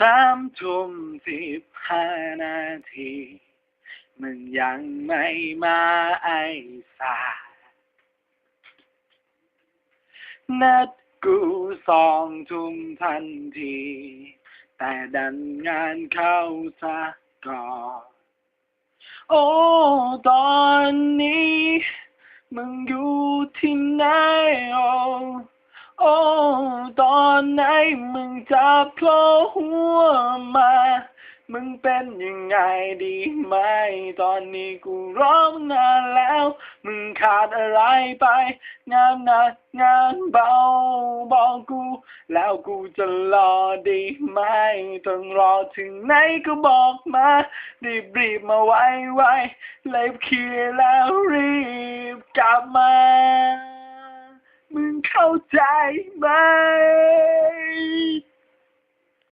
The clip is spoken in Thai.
สามทุ่มสิบห้านาที มึงยังไม่มาไอสา นัดกูสองทุ่มทันที แต่ดันงานเข้าซะก่อนโอ้ ตอนนี้ มึงอยู่ที่ไหนโอ้ โอ้ ตอนไหนมึงจะโผล่หัวมา มึงเป็นยังไงดีไหม ตอนนี้กูร้องนานแล้ว มึงขาดอะไรไป งานหนักงานเบาบอกกู แล้วกูจะรอดีไหม ต้องรอถึงไหนก็บอกมา รีบรีบมาไวไวๆเลยเคลียร์แล้วรีบกลับมา ใจไหม